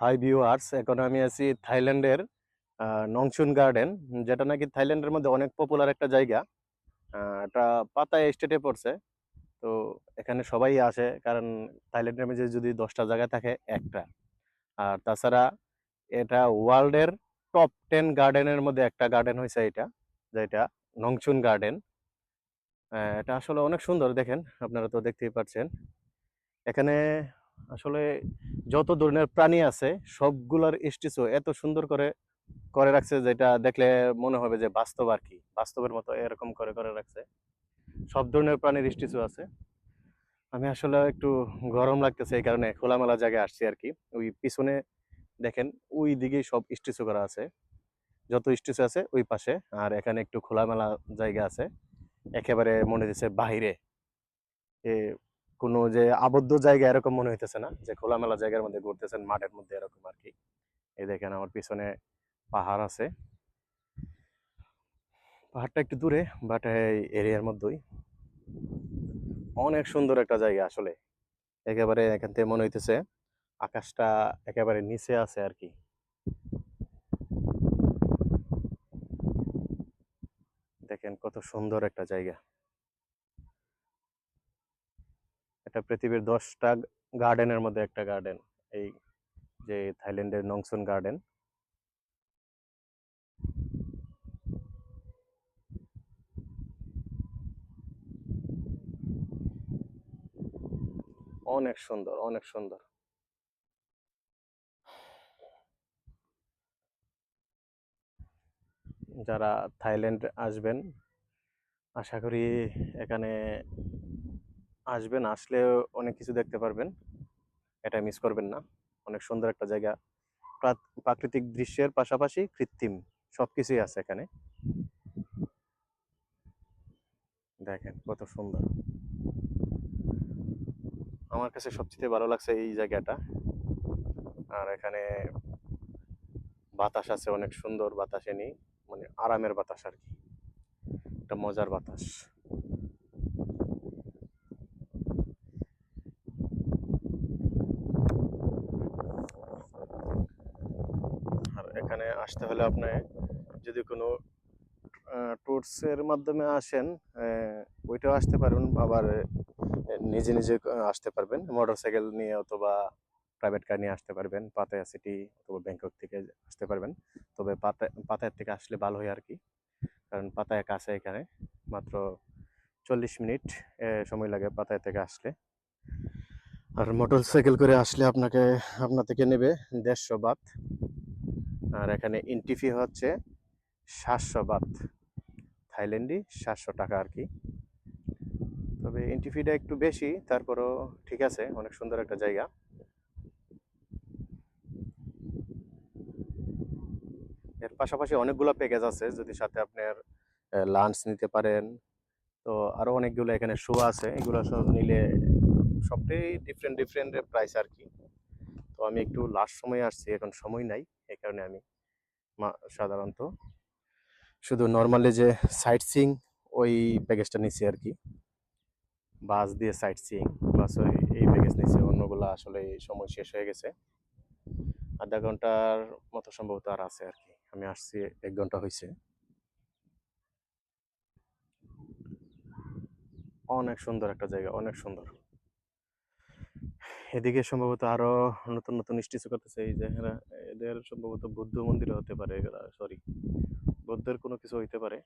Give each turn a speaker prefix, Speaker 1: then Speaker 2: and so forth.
Speaker 1: Hi viewers এখন আমি আছি থাইল্যান্ডের নংচুন গার্ডেন, যেটা নাকি থাইল্যান্ডের মধ্যে অনেক পপুলার একটা জায়গা। এটা পাতায় স্টেটে পড়ছে। তো এখানে সবাই আসে, কারণ থাইল্যান্ডের মধ্যে যদি দশটা জায়গা থাকে, একটা। আর তাছাড়া এটা ওয়ার্ল্ডের টপ টেন গার্ডেনের মধ্যে একটা গার্ডেন হয়েছে এটা, যেটা নংচুন গার্ডেন। এটা আসলে অনেক সুন্দর, দেখেন, আপনারা তো দেখতেই পাচ্ছেন এখানে আসলে যত ধরনের প্রাণী আছে, সবগুলোর স্ট্যাচু এত সুন্দর করে করে রাখছে যেটা দেখলে মনে হবে যে বাস্তব আর কি। বাস্তবের মতো এরকম করে করে রাখছে। সব ধরনের প্রাণীর স্ট্যাচু আছে। আমি আসলে একটু গরম লাগতেছে এই কারণে খোলামেলা জায়গায় আসছি আর কি। ওই পিছনে দেখেন, ওই দিকেই সব স্ট্যাচু করা আছে। যত স্ট্যাচু আছে ওই পাশে। আর এখানে একটু খোলামেলা জায়গা আছে। একেবারে মনে দিচ্ছে বাহিরে। এ কোনো যে আবদ্ধ জায়গা এরকম মনে হইতেছে না, যে খোলামেলা জায়গার মধ্যে ঘুরতেছেন, মাঠের মধ্যে এরকম আর কি। এই দেখেন আমার পিছনে পাহাড় আছে। পাহাড়টা একটু দূরে বাট এই এরিয়ার মধ্যেই। অনেক সুন্দর একটা জায়গা আসলে। একেবারে এখান থেকে মনে হইতেছে আকাশটা একেবারে নিচে আছে আর কি। দেখেন কত সুন্দর একটা জায়গা। এটা পৃথিবীর দশটা গার্ডেনের মধ্যে একটা গার্ডেন। এই যে থাইল্যান্ডের নংসুন গার্ডেন। অনেক সুন্দর অনেক সুন্দর। যারা থাইল্যান্ড আসবেন, আশা করি এখানে আসবেন, আসলে অনেক কিছু দেখতে পারবেন। এটা মিস করবেন না। অনেক সুন্দর একটা জায়গা। প্রাকৃতিক দৃশ্যের পাশাপাশি কৃত্রিম সব কিছুই আছে এখানে। দেখেন কত সুন্দর। আমার কাছে সবচেয়ে ভালো লাগছে এই জায়গাটা। আর এখানে বাতাস আছে অনেক সুন্দর বাতাস এনি মানে আরামের বাতাস আর কি। একটা মজার বাতাস আর এখানে আসতে হলে আপনি যদি কোনো ট্যুরসের মাধ্যমে আসেন ওইটাও আসতে পারবেন, আবার নিজে নিজে আসতে পারবেন। মোটরসাইকেল নিয়ে অথবা প্রাইভেট কার নিয়ে আসতে পারবেন পাতায়া সিটি অথবা ব্যাংকক থেকে আসতে পারবেন। তবে পাতা পাতায়ার থেকে আসলে ভালো হয় আর কি। কারণ পাতায়া কাছে এখানে মাত্র চল্লিশ মিনিট সময় লাগে পাতায়া থেকে আসলে। আর মোটরসাইকেল করে আসলে আপনাকে, আপনার থেকে নেবে দেড়শো বাত। আর এখানে এন্ট্রি ফি হচ্ছে সাতশো বাত। থাইল্যান্ডি সাতশো টাকা আর কি। তবে এন্ট্রি ফিটা একটু বেশি, তারপরও ঠিক আছে, অনেক সুন্দর একটা জায়গা। এর পাশাপাশি অনেকগুলো প্যাকেজ আছে, যদি সাথে আপনার লাঞ্চ নিতে পারেন। তো আরও অনেকগুলো এখানে শো আছে, এগুলো সব নিলে সবটাই ডিফারেন্ট ডিফারেন্ট প্রাইস আর কি। তো আমি একটু লাস্ট সময় আসছি, এখন সময় নাই। কারণে আমি সাধারণত শুধু নর্মালি যে সাইট সিং ওই প্যাকেজটা নিছি আর কি বাস দিয়ে সাইট সিং বাস ওই, এই প্যাকেজ নিছি। অন্যগুলো আসলে সময় শেষ হয়ে গেছে। আধা ঘণ্টার মতো সম্ভবত আর আছে আর কি আমি আসছি, এক ঘণ্টা হয়েছে অনেক সুন্দর একটা জায়গা, অনেক সুন্দর। এদিকে সম্ভবত আরও নতুন নতুন স্ট্যাচু করতেছে এই যে এদের সম্ভবত বৌদ্ধ মন্দির হতে পারে সরি বৌদ্ধের কোনো কিছু হইতে পারে।